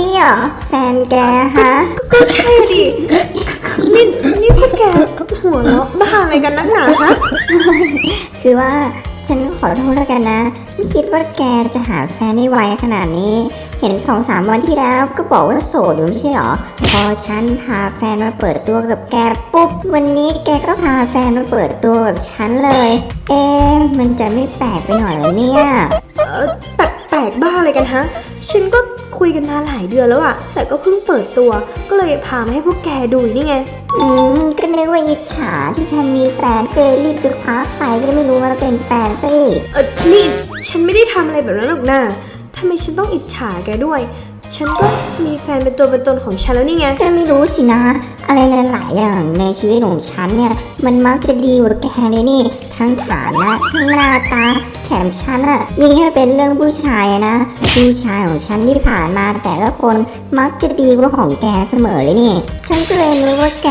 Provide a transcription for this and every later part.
นี้เหรอแฟนแกฮะ ก็ใช่ดิ นี่นี่พวกแกหัวเราะบ้าอะไรกันนักหนาฮะคือว่าฉันขอโทษแล้วกันนะ ไม่คิดว่าแกจะหาแฟนได้ไวขนาดนี้ เห็นสองสามวันที่แล้วก็บอกว่าโสดอยู่ไม่ใช่เหรอ พอฉันพาแฟนมาเปิดตัวกับแกปุ๊บ วันนี้แกก็พาแฟนมาเปิดตัวกับฉันเลย เอ๊ะมันจะไม่แปลกไปหน่อยเหรอเนี่ยเออแปลกแปลกบ้าอะไรกันฮะ ฉันก็ คุยกันมาหลายเดือนแล้วอะแต่ก็เพิ่งเปิดตัว ก็เลยพามาให้พวกแกดูนี่ไง อืมก็นึกว่าอิจฉาที่ฉันมีแฟนก็เลยรีบไปคว้าไปก็ไม่รู้ว่าเป็นแฟนซะอีกเออนี่ฉันไม่ได้ทำอะไรแบบนั้นหรอกนะทำไมฉันต้องอิจฉาแกด้วย ฉันก็มีแฟนเป็นตัวเป็นตนของฉันแล้วนี่ไงก็ไม่รู้สินะ อะไรหลายๆอย่างในชีวิตของฉันเนี่ย มันมักจะดีกว่าแกเลยนี่ ทั้งฐานะทั้งหน้าตา แถมฉันอะยิ่งถ้าเป็นเรื่องผู้ชายอะนะ ผู้ชายของฉันที่ผ่านมาแต่ละคนมักจะดีกว่าของแกเสมอเลยนี่ ฉันก็เลยรู้ว่าแก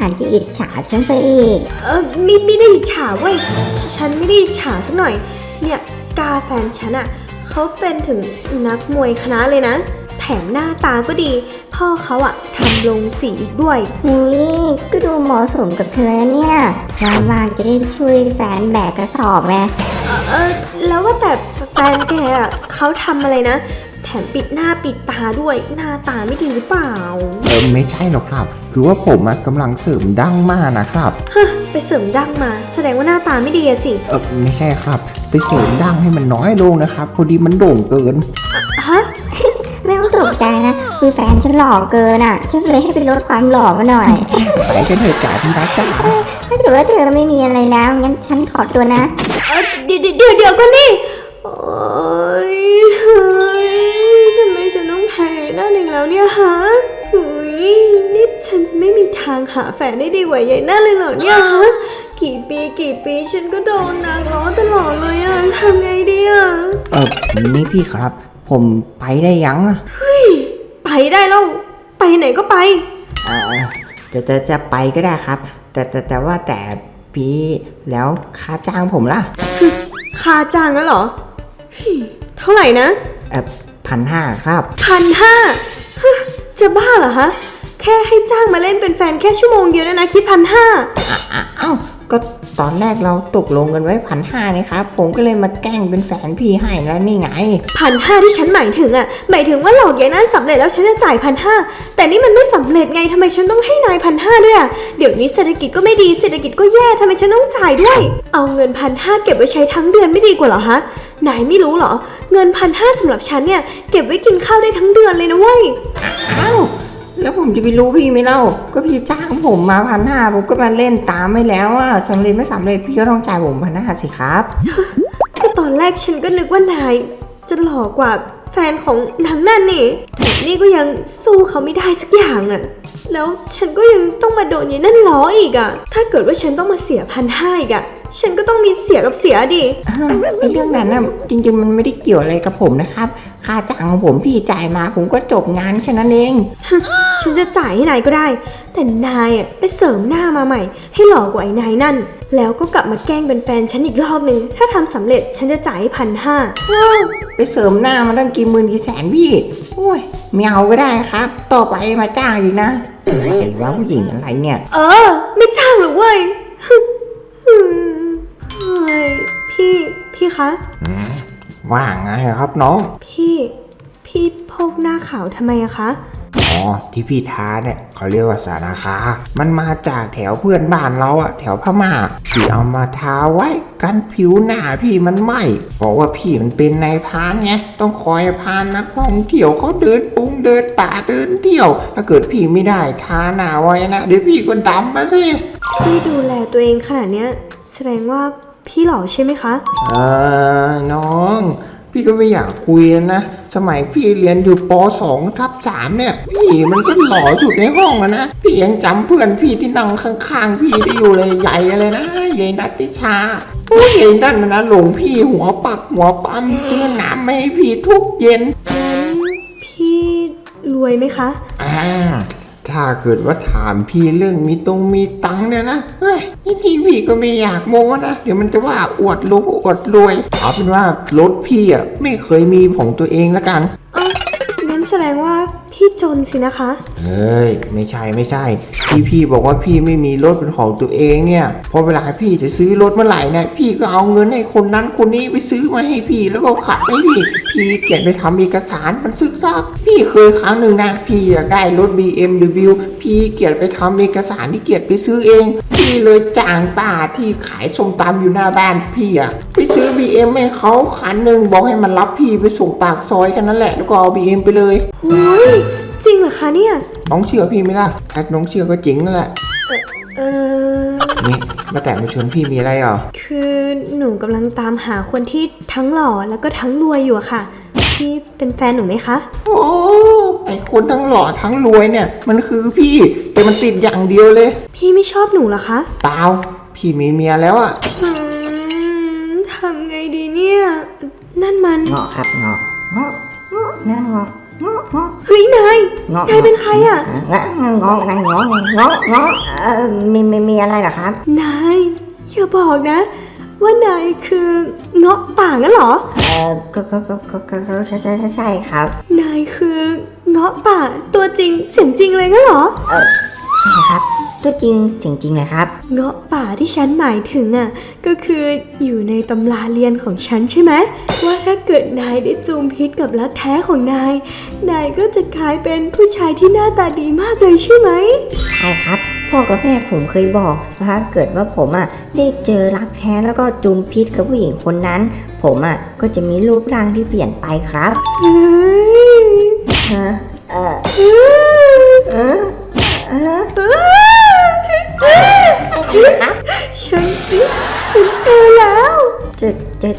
อาจจะอิจฉาฉันซะอีก เออไม่ไม่ได้อิจฉาเว้ยฉฉันไม่ได้อิจฉาสักหน่อย เนี่ยกาแฟนฉันอะเขาเป็นถึงนักมวยคณะเลยนะ แถมหน้าตาก็ดี พ่อเขาอะทำลงสีอีกด้วยหุยก็ดูเหมาะสมกับเธอนะเนี่ยว่างๆจะได้ช่วยแฟนแบกกระสอบไงเออแล้วว่าแต่แฟนแกอะเขาทำอะไรนะ แถมปิดหน้าปิดตาด้วยหน้าตาไม่ดีหรือเปล่า เออไม่ใช่หรอกครับ คือว่าผมอะกำลังเสริมดั้งมากนะครับ ฮะไปเสริมดั้งมา แสดงว่าหน้าตาไม่ดีอะสิ เออไม่ใช่ครับ ไปเสริมดั้งให้มันน้อยลงนะครับ พอดีมันโด่งเกิน ใจนะ คือแฟนฉันหล่อเกินอะ ฉันเลยให้ไปลดความหล่อมาหน่อย ไปกันเถอะจ่าที่รักจ้าถ้าเกิดว่าเธอไม่มีอะไรแล้วงั้นฉันขอตัวนะ เออเดี๋ยวเดี๋ยวเดี๋ยวเดี๋ยวก่อนดิโอ๊ยเฮ้ยทำไมฉันต้องแพ้นั่นอีกแล้วเนี่ยฮะเฮ้ยนี่ฉันจะไม่มีทางหาแฟนได้ดีกว่ายายนั่นเลยเหรอเนี่ยฮะกี่ปีกี่ปีฉันก็โดนนางล้อตลอดเลยอะทำไงดีอะ เออนี่พี่ครับ ผมไปได้ยังอะไปได้แล้ว ไปไหนก็ไป เออจะจะจะไปก็ได้ครับ แต่แต่แต่ว่าแต่พี่แล้วค่าจ้างผมล่ะค่าจ้างแล้วเหรอเฮ้ยเท่าไหร่นะเออพันห้าครับ พันห้าจะบ้าเหรอฮะ แค่ให้จ้างมาเล่นเป็นแฟนแค่ชั่วโมงเดียวเนยนะคิดพันห้า อะอะเอ้า ก็ตอนแรกเราตกลงกันไว้พันห้านี่ครับ ผมก็เลยมาแกล้งเป็นแฟนพี่ให้แล้วนี่ไง พันห้าที่ฉันหมายถึงอะหมายถึงว่าหลอกยายนั่นสำเร็จแล้วฉันจะจ่ายพันห้าแต่นี่มันไม่สำเร็จไงทำไมฉันต้องให้นายพันห้าด้วยอะเดี๋ยวนี้เศรษฐกิจก็ไม่ดีเศรษฐกิจก็แย่ทำไมฉันต้องจ่ายด้วย เอาเงินพันห้าเก็บไว้ใช้ทั้งเดือนไม่ดีกว่าเหรอฮะนายไม่รู้เหรอ เงินพันห้าสำหรับฉันเนี่ยเก็บไว้กินข้าวได้ทั้งเดือนเลยนะเว้ยเอ้า แล้วผมจะไปรู้พี่ไหมเล่า ก็พี่จ้างผมมาพันห้าผมก็มาเล่นตามไม่แล้วอะสำเร็จไม่สำเร็จพี่ก็ต้องจ่ายผมพันห้าสิครับก็ตอนแรกฉันก็นึกว่านาย จะหล่อกว่าแฟนของนางนั่นนี่แต่นี่ก็ยังสู้เขาไม่ได้สักอย่างอะ่ะ แล้วฉันก็ยังต้องมาโดนยายนั่นล้ออีกอะ่ะ ถ้าเกิดว่าฉันต้องมาเสียพันห้าอีกอะ่ะ ฉันก็ต้องมีเสียกับเสียดิอ้าวไอ้เรื่องนั้นน่ะจริงๆมันไม่ได้เกี่ยวอะไรกับผมนะครับ ค่าจ้างของผมพี่จ่ายมาผมก็จบงานแค่นั้นเอง ฉันจะจ่ายให้นายก็ได้ แต่นายอะไปเสริมหน้ามาใหม่ ให้หล่อกว่าไอ้นายนั่น แล้วก็กลับมาแกล้งเป็นแฟนฉันอีกรอบหนึ่งถ้าทำสำเร็จฉันจะจ่ายให้พันห้าไปเสริมหน้ามาตั้งกี่หมื่นกี่แสนพี่ โอ้ยไม่เอาก็ได้ครับ ต่อไปมาจ้างอีกนะไอ้ว่าผู้หญิงอะไรเนี่ย เออ ไม่จ้างหรอกเว้ยเฮ้ยพี่พี่คะอืม ว่าไงครับน้อง พี่ พี่พกหน้าขาวทำไมอะคะ อ๋อที่พี่ทาเนี่ยเขาเรียกว่าสาราคา มันมาจากแถวเพื่อนบ้านเราอะแถวพม่าพี่เอามาทาไว้กันผิวหน้าพี่มันไหมเพราะว่าพี่มันเป็นนายพรานไงต้องคอยพานนักท่องเที่ยวเขาเดินปุงเดินป่าเดินเที่ยว ถ้าเกิดพี่ไม่ได้ทาหน้าไว้นะเดี๋ยวพี่ก็ดำมาสิพี่ดูแลตัวเองขนาดเนี้ยแสดงว่า พี่หล่อใช่ไหมคะเออน้อง พี่ก็ไม่อยากคุยนะ สมัยพี่เรียนอยู่ป .2 ทับ3เนี่ย พี่มันก็หล่อสุดในห้องอะนะ พี่ยังจำเพื่อนพี่ที่นั่งข้างๆ พี่ได้อยู่เลยใหญ่อะไรนะใหญ่นัตติชาโอ้ยใหญ่นั่นนะนะหลงพี่หัวปักหัวปั๊มซื้อน้ำมาให้พี่ทุกเย็นงั้นพี่รวยไหมคะ อ่า ถ้าเกิดว่าถามพี่เรื่องมีตรงมีตังเนี่ยนะ เฮ้ยนี่ทีพี่ก็ไม่อยากโม้นะ เดี๋ยวมันจะว่าอวดรู้อวดรวย เอาเป็นว่ารถพี่อะไม่เคยมีของตัวเองละกัน เอ้างั้นแสดงว่า พี่จนสินะคะ เฮ้ย ไม่ใช่ไม่ใช่ พี่พี่บอกว่าพี่ไม่มีรถเป็นของตัวเองเนี่ย พอเวลาพี่จะซื้อรถเมื่อไหร่เนี่ยพี่ก็เอาเงินให้คนนั้นคนนี้ไปซื้อมาให้พี่แล้วก็ขับให้พี่ พี่เกียจไปทำเอกสารมันซึกซักพี่เคยครั้งหนึ่งนะพี่อยากได้รถ BMW พี่เกียจไปทำเอกสารที่เกียรไปซื้อเอง พี่เลยจ้างตาที่ขายส้มตำอยู่หน้าบ้านพี่อะไปซื้อ BM ให้เขาคันหนึ่งบอกให้มันรับพี่ไปส่งปากซอยกันนั่นแหละแล้วก็เอา BM ไปเลยหุยจริงเหรอคะเนี่ยน้องเชื่อพี่ไหมล่ะถ้าน้องเชื่อก็จริงนั่นแหละเออนี่มาแต่มาชวนพี่มีอะไรอะคือหนูกำลังตามหาคนที่ทั้งหล่อแล้วก็ทั้งรวยอยู่อะค่ะ พี่เป็นแฟนหนูไหมคะ โอ้ไอคนทั้งหล่อทั้งรวยเนี่ย มันคือพี่แต่มันติดอย่างเดียวเลยพี่ไม่ชอบหนูเหรอคะเปล่าพี่มีเมียแล้วอะอืมทำไงดีเนี่ย นั่นมัน เงาะครับเงาะเงาะเงาะนั่นเงาะเงาะเงาะเฮ้ยนายเงาะนายเป็นใครอะเงาะเงาะไงเงาะไงเงาะเงาะเออมีมีมีอะไรเหรอครับ นาย อย่าบอกนะ ว่านายคือเงาะป่างั้นเหรอ เออก็ก็ก็ก็ก็ก็ใช่ใช่ใช่ใช่ครับ นายคือเงาะป่าตัวจริงเสียงจริงเลยงั้นเหรอใช่ครับ ตัวจริงเสียงจริงเลยครับ เงาะป่าที่ฉันหมายถึงอะก็คืออยู่ในตำราเรียนของฉันใช่ไหมว่าถ้าเกิดนายได้จูมพิษกับรักแท้ของนาย นายก็จะกลายเป็นผู้ชายที่หน้าตาดีมากเลยใช่ไหม ใช่ครับ พ่อกับแม่ผมเคยบอกว่าถ้าเกิดว่าผมอะได้เจอรักแท้แล้วก็จุมพิษกับผู้หญิงคนนั้น ผมอะก็จะมีรูปร่างที่เปลี่ยนไปครับเฮ้ยเออเออเออเออครับฉันฉันเจอแล้ว จะจะ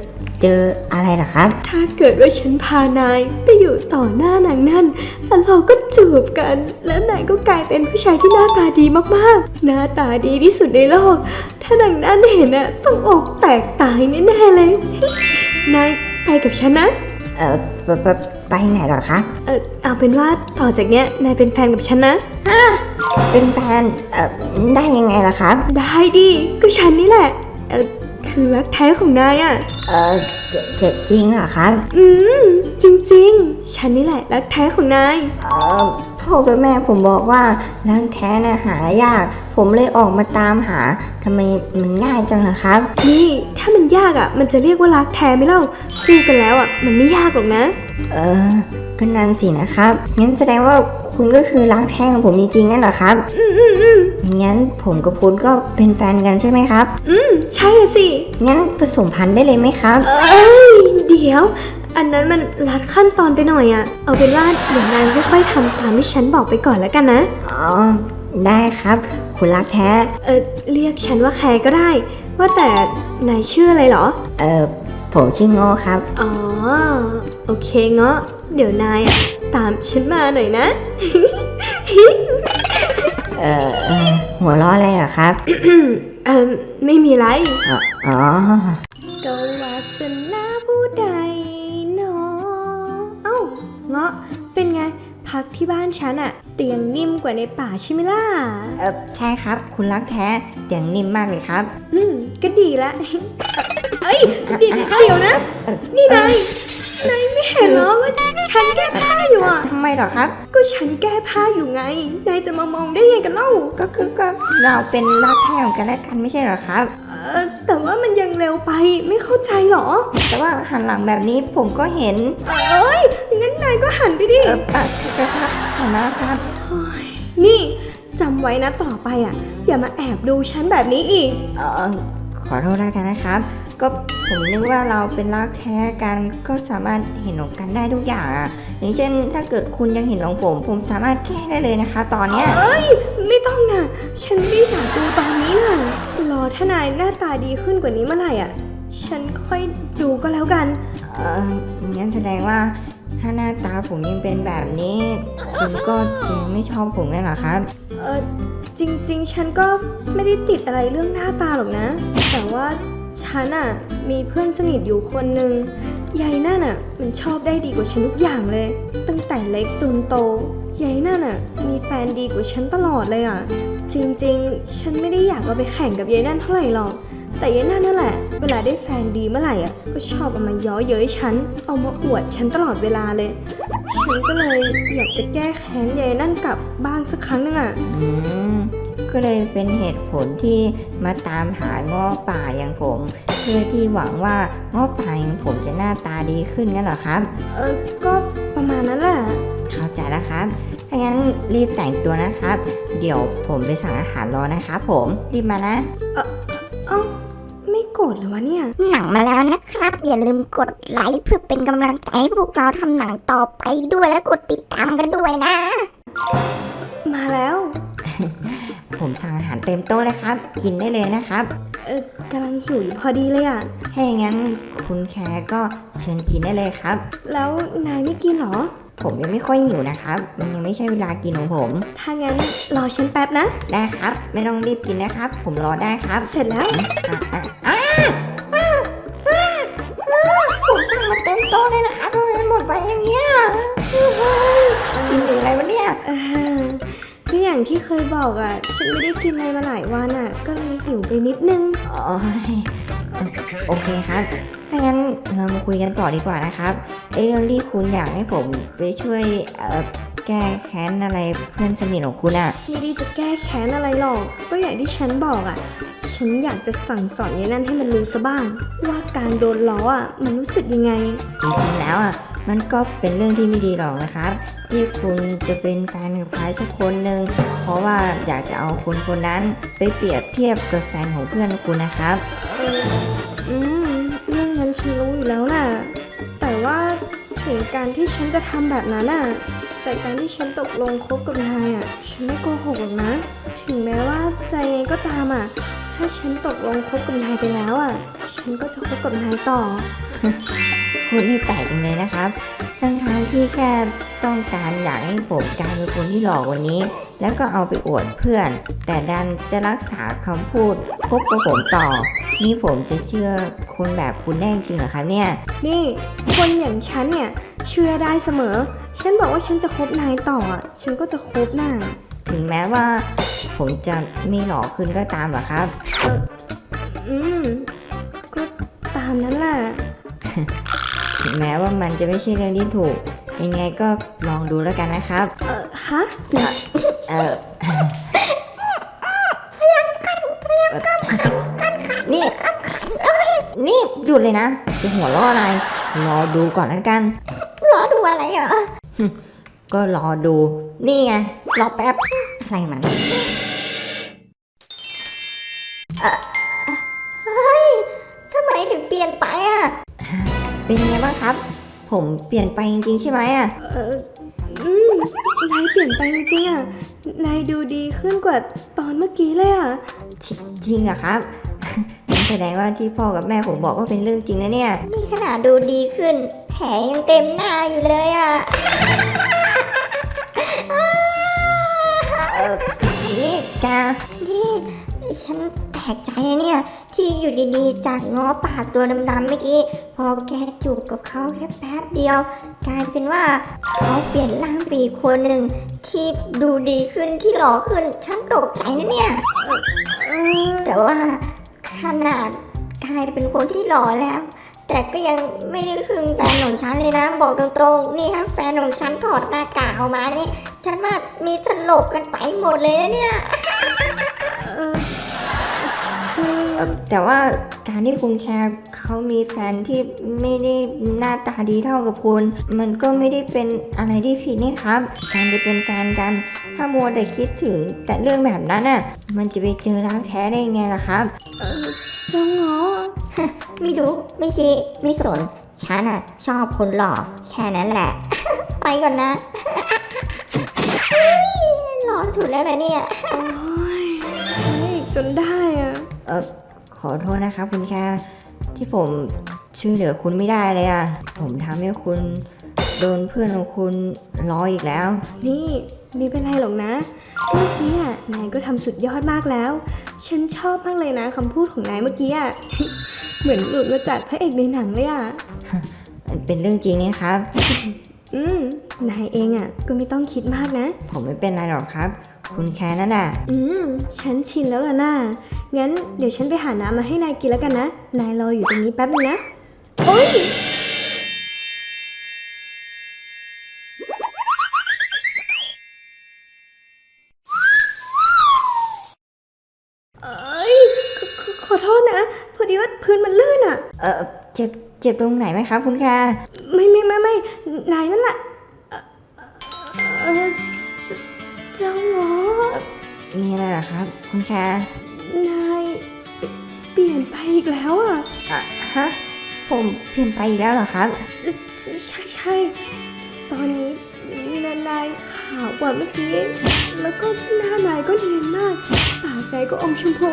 เจออะไรเหรอครับ ถ้าเกิดว่าฉันพานายไปอยู่ต่อหน้านางนั่นแล้วเราก็จูบกัน แล้วนายก็กลายเป็นผู้ชายที่หน้าตาดีมากๆ หน้าตาดีที่สุดในโลก ถ้านางนั่นเห็นอะต้องอกแตกตายแน่ๆเลย นายไปกับฉันนะเออไปไปไปไหนเหรอครับเออเอาเป็นว่าต่อจากเนี้ยนายเป็นแฟนกับฉันนะเป็นแฟนเออได้ยังไงล่ะครับ ได้ดิก็ฉันนี่แหละเออ คือรักแท้ของนายอะเออจะจะจริงเหรอครับ อืม จริงๆ ฉันนี่แหละรักแท้ของนาย เออพ่อกับแม่ผมบอกว่ารักแท้น่ะหายาก ผมเลยออกมาตามหาทำไมมันง่ายจังล่ะครับ นี่ถ้ามันยากอะ่ะ มันจะเรียกว่ารักแท้ไหมเล่าคู่กันแล้วอะ่ะ มันไม่ยากหรอกนะ เออก็นั่นสินะครับงั้นแสดงว่า คุณก็คือรักแท้ของผมจริงๆงั้นเหรอครับอืมอืมอืมงั้นผมกับคุณก็เป็นแฟนกันใช่ไหมครับ อืมใช่อะสิ งั้นผสมพันธุ์ได้เลยไหมครับ เอ้ย เดี๋ยว อันนั้นมันลัดขั้นตอนไปหน่อยอะ่ะเอาเป็นว่าเดี๋ยวนายค่อยๆทำตามที่ฉันบอกไปก่อนแล้วกันนะ อ๋อ ได้ครับ คุณรักแท้ เออเรียกฉันว่าแคร์ก็ได้ ว่าแต่นายชื่ออะไรเหรอ เออผมชื่อโง่ครับ อ๋อ โอเคเงาะ เดี๋ยวนายอะ่ะตามฉันมาหน่อยนะ เออเออหัวล้ออะไรเหรอครับ เออไม่มีไรอ๋ออ๋อ ก็วาสนาผู้ใดเนาะเอ้า เงาะ เป็นไง พักที่บ้านฉันอะเตียงนิ่มกว่าในป่าใช่ไหมล่ะ เออใช่ครับ คุณรักแท้เสียงนิ่มมากเลยครับ อืม ก็ดีละ เอ้ยเดี๋ยวเดี๋ยวนะ นี่นายนายไม่ เห็นเหรอว่าฉันแก้ผ้าอยู่อะทำไมเหรอครับ ก็ฉันแก้ผ้าอยู่ไง นายจะมามองได้ไงกันเล่า ก็คือก็เราเป็นรักแท้ของกันและกันไม่ใช่เหรอครับ เออแต่ว่ามันยังเร็วไปไม่เข้าใจเหรอ แต่ว่าหันหลังแบบนี้ผมก็เห็น เอ้ยงั้นนายก็หันไปดิ เออเออครับเห็นแล้วครับ นี่จำไว้นะต่อไปอะ อย่ามาแอบดูฉันแบบนี้อีก เออขอโทษแล้วกันนะครับ ก็ผมนึกว่าเราเป็นรักแท้กันก็สามารถเห็นของกันได้ทุกอย่างอะอย่างเช่น ถ้าเกิดคุณยังเห็นของผม ผมสามารถแก้ได้เลยนะคะ ตอนเนี้ยไม่ต้องนะ ฉันไม่อยากดูตอนนี้นะรอถ้านายหน้าตาดีขึ้นกว่านี้เมื่อไหร่อะ ฉันค่อยดูก็แล้วกัน เอองั้นแสดงว่า ถ้าหน้าตาผมยังเป็นแบบนี้ คุณก็ยังไม่ชอบผมไงเหรอครับ เออจริง ๆ ฉันก็ไม่ได้ติดอะไรเรื่องหน้าตาหรอกนะ แต่ว่า ฉันอะมีเพื่อนสนิทอยู่คนหนึ่งยายนั่นอะมันชอบได้ดีกว่าฉันทุกอย่างเลย ตั้งแต่เล็กจนโตยายนั่นอะมีแฟนดีกว่าฉันตลอดเลยอะจริงๆ ฉันไม่ได้อยากเอาไปแข่งกับยายนั่นเท่าไหร่หรอกแต่ยายนั่นนั่นแหละ เวลาได้แฟนดีเมื่อไหร่อะ ก็ชอบเอามาย้อเย้ยฉัน เอามาอวดฉันตลอดเวลาเลย ฉันก็เลยอยากจะแก้แค้นยายนั่นกลับบ้านสักครั้งหนึงอะ ก็เลยเป็นเหตุผลที่มาตามหาง้อป่าอย่างผม เพื่อที่หวังว่าง้อป่าอย่างผมจะหน้าตาดีขึ้นงั้นเหรอครับ เออก็ประมาณนั้นแหละเข้าใจแล้วครับถ้างั้นรีบแต่งตัวนะครับ เดี๋ยวผมไปสั่งอาหารรอนะครับผมรีบมานะ เอ้าไม่โกรธเลยวะเนี่ย หนังมาแล้วนะครับ อย่าลืมกดไลค์เพื่อเป็นกำลังใจให้พวกเราทำหนังต่อไปด้วยและกดติดตามกันด้วยนะ มาแล้ว ผมสั่งอาหารเต็มโต๊ะเลยครับ กินได้เลยนะครับ เออกำลังหิวอยู่พอดีเลยอะ ถ้าอย่างนั้นคุณแคร์ก็เชิญกินได้เลยครับ แล้วนายไม่กินเหรอ ผมยังไม่ค่อยหิวนะครับ มันยังไม่ใช่เวลากินของผม ถ้างั้นรอฉันแป๊บนะ ได้ครับ ไม่ต้องรีบกินนะครับ ผมรอได้ครับเสร็จแล้ว อะอะอะอะอะผมสั่งมาเต็มโต๊ะเลยนะครับทำไมมันหมดไปอย่างเงี้ยเฮ้ยกินถึงอะไรวะเนี่ย เออก็ อย่างที่เคยบอกอะ ฉันไม่ได้กินอะไรมาหลายวันอะ ก็เลยหิวไปนิดนึงโอ้ยโอเคครับ ถ้างั้นเรามาคุยกันต่อดีกว่านะครับไอเรื่องที่คุณอยากให้ผมไปช่วยเอ่อแก้แค้นอะไรเพื่อนสนิทของคุณอะไม่ได้จะแก้แค้นอะไรหรอก ก็อย่างที่ฉันบอกอะฉันอยากจะสั่งสอนยายนั่นให้มันรู้ซะบ้าง ว่าการโดนล้ออะมันรู้สึกยังไง จริงๆแล้วอะ มันก็เป็นเรื่องที่ไม่ดีหรอกนะครับ ที่คุณจะเป็นแฟนกับใครสักคนหนึ่งเพราะว่าอยากจะเอาคนคนนั้นไปเปรียบเทียบกับแฟนของเพื่อนคุณนะครับเอออืมเรื่องนั้นฉันรู้อยู่แล้วน่ะ แต่ว่าถึงการที่ฉันจะทำแบบนั้นน่ะแต่การที่ฉันตกลงคบกับนายอะฉันไม่โกหกหรอกนะ ถึงแม้ว่าใจไงก็ตามอะถ้าฉันตกลงคบกับนายไปแล้วอะ ฉันก็จะคบกับนายต่อ คุณนี่แปลกจังเลยนะครับ ทั้งทางๆที่แค่ต้องการอยากให้ผมกลายเป็นคนที่หลอกกวันนี้ แล้วก็เอาไปอวดเพื่อน แต่ดันจะรักษาคำพูดคบกับผมต่อ นี่ผมจะเชื่อคนแบบคุณได้จริงเหรอครับเนี่ย นี่ คนอย่างฉันเนี่ยเชื่อได้เสมอ ฉันบอกว่าฉันจะคบนายต่ออะฉันก็จะคบน่ะถึงแม้ว่า ผมจะไม่หล่อขึ้นก็ตามเหรอครับ อืม ก็ตามนั้นแหละ ถึงแม้ว่ามันจะไม่ใช่เรื่องที่ถูก ยังไงก็ลองดูแล้วกันนะครับ เออฮะเออนี่นี่หยุดเลยนะ จะหัวเราะอะไร รอดูก่อนแล้วกัน รอดูอะไรเหรอ ก็รอดู นี่ไง รอแป๊บ อะไรมันเอ่อเฮ้ยทำไมถึงเปลี่ยนไปอะ เป็นไงบ้างครับ ผมเปลี่ยนไปจริงๆใช่ไหมอะ เอออืมนายเปลี่ยนไปจริงๆอะ นายดูดีขึ้นกว่าตอนเมื่อกี้เลยอะ จริจริงเหรอครับ งั้นแสดงว่าที่พ่อกับแม่ผมบอกว่าเป็นเรื่องจริงนะเนี่ย นี่ขนาดดูดีขึ้น แผลยังเต็มหน้าอยู่เลยอะ เออนี่แกนี่ฉันแปล กใจนะเนี่ย ที่อยู่ดีๆ จากง้อปากตัวดำๆเมื่อกี้ พอแกจูบกับเขาแค่แป๊บเดียว กลายเป็นว่าเขาเปลี่ยนร่างไปอีกคนหนึ่งที่ดูดีขึ้นที่หล่อขึ้นฉันตกใจนะเนี่ย แต่ว่าขนาดกลายเป็นคนที่หล่อแล้ว แต่ก็ยังไม่ได้คึงแฟนของฉันเลยนะ บอกตรงๆ นี่ครับแฟนของฉันถอดหน้ากากออกมานี่ ฉันว่ามีสลบกันไปหมดเลยนะเนี่ย แต่ว่าการที่คุณแคร์เขามีแฟนที่ไม่ได้หน้าตาดีเท่ากับคุณ มันก็ไม่ได้เป็นอะไรที่ผิดนี่ครับ การจะเป็นแฟนกัน ถ้ามัวแต่คิดถึงแต่เรื่องแบบนั้นน่ะ มันจะไปเจอรักแท้ได้ยังไงล่ะครับเจ้าง้อไม่รู้ไม่ชี้ไม่สนฉันอะชอบคนหล่อแค่นั้นแหละ ไปก่อนนะหล่อสุดแล้วนะเนี่ยโอ้ยให้อีกจนได้อะเออขอโทษนะครับคุณแคร์ที่ผมช่วยเหลือคุณไม่ได้เลยอะผมทำให้คุณโดนเพื่อนของคุณล้ออีกแล้ว นี่ไม่เป็นไรหรอกนะเมื่อกี้อะนายก็ทำสุดยอดมากแล้ว ฉันชอบมากเลยนะคำพูดของนายเมื่อกี้อะเหมือนหลุดมาจากพระเอกในหนังเลยอะมันเป็นเรื่องจริงนะครับ อืมนายเองอะก็ไม่ต้องคิดมากนะ ผมไม่เป็นไรหรอกครับ คุณแคร์นั่นน่ะ อืม ฉันชินแล้วล่ะน่า งั้นเดี๋ยวฉันไปหาน้ำมาให้นายกินแล้วกันนะ นายรออยู่ตรงนี้แป๊บนึงนะ โอ๊ย เอ้ยขอขอขอโทษนะ พอดีว่าพื้นมันลื่นอะเออเจ็บเจ็บตรงไหนไหมครับคุณแคร์ไม่ไม่ไม่ไม่นายนั่นแหละเอ่อเออเจ้าเจ้าหมอ มีอะไรเหรอครับ คุณแคร์นายเปลี่ยน ไปอีกแล้วอะอะฮะผมเปลี่ยนไปอีกแล้วเหรอครับ ใช่ใช่ใช่ตอนนี้นานายขาวกว่าเมื่อกี้ แล้วก็หน้านายก็เนียนมาก ปากนายก็อมชมพู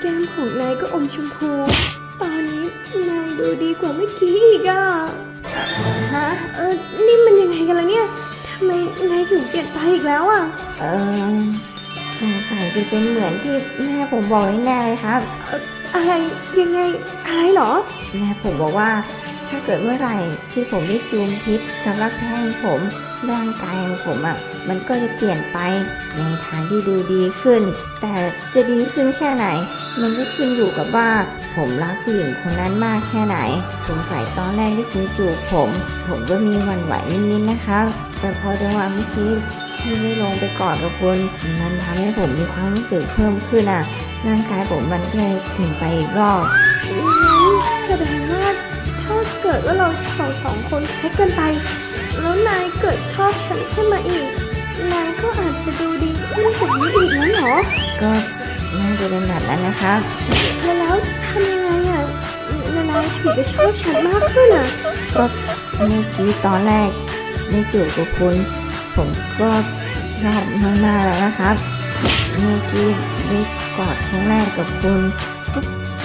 แก้มของนายก็อมชมพู ตอนนี้นายดูดีกว่าเมื่อกี้อีกอะฮะเออนี่มันยังไงกันล่ะเนี่ยทำไมนายถึงเปลี่ยนไปอีกแล้วอะ เออสงสัยจะเป็นเหมือนที่แม่ผมบอกแน่ๆเลยครับ อะไรยังไงอะไรเหรอ แม่ผมบอกว่า ถ้าเกิดเมื่อไหร่ที่ผมได้จูมพิษกับรักแท้งผมร่างกายของผมอะ่ะมันก็จะเปลี่ยนไปในทางที่ดูดีขึ้น แต่จะดีขึ้นแค่ไหน มันก็ขึ้นอยู่กับว่า ผมรักผู้หญิงคนนั้นมากแค่ไหนสงสัยตอนแรกที่คุณจูบผม ผมก็มีหวันไหวนิดๆนะครับแต่พอจังหวะเมื่อกี้ที่ได้ลงไปกอดกับคุณมันทำให้ผมมีความรู้สึกเพิ่มขึ้นอะ ร่างกายผมมันก็เลยเปลี่ยนไปอีกรอบงั้นแสดงว่าถ้าเกิดว่าเราสองสองคนคบกันไป แล้วนายเกิดชอบฉันขึ้นมาอีก นายก็อาจจะดูดีขึ้นกว่านี้อีกนั่นเหรอ ก็น่าจะเป็นแบบนั้นนะครับแล้วแล้วทำยังไงอะนายถึงจะชอบฉันมากขึ้นอะก็เมื่อกี้ตอนแรกได้จูบกับคุณ ผมก็ชอบมากๆแล้วนะครับเมื่อกี้ ได้กอดครั้งแรกกับคุณก็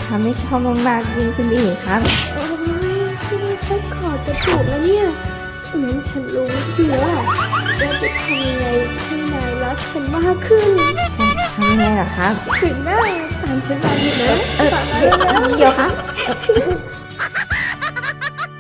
ทำให้ชอบมากๆยิ่งขึ้นไปอีกครับโอ้ยนี่แค่ขอจะจูบแล้วเนี่ยงั้นฉันรู้จริงแล้วอะว่าจะทำยังไงให้นายรักฉันมากขึ้นทำยังไงล่ะครับถึงได้ตามฉันมาอยู่นะเออตามมาเดี๋ยวแล้วเดี๋ยวครับ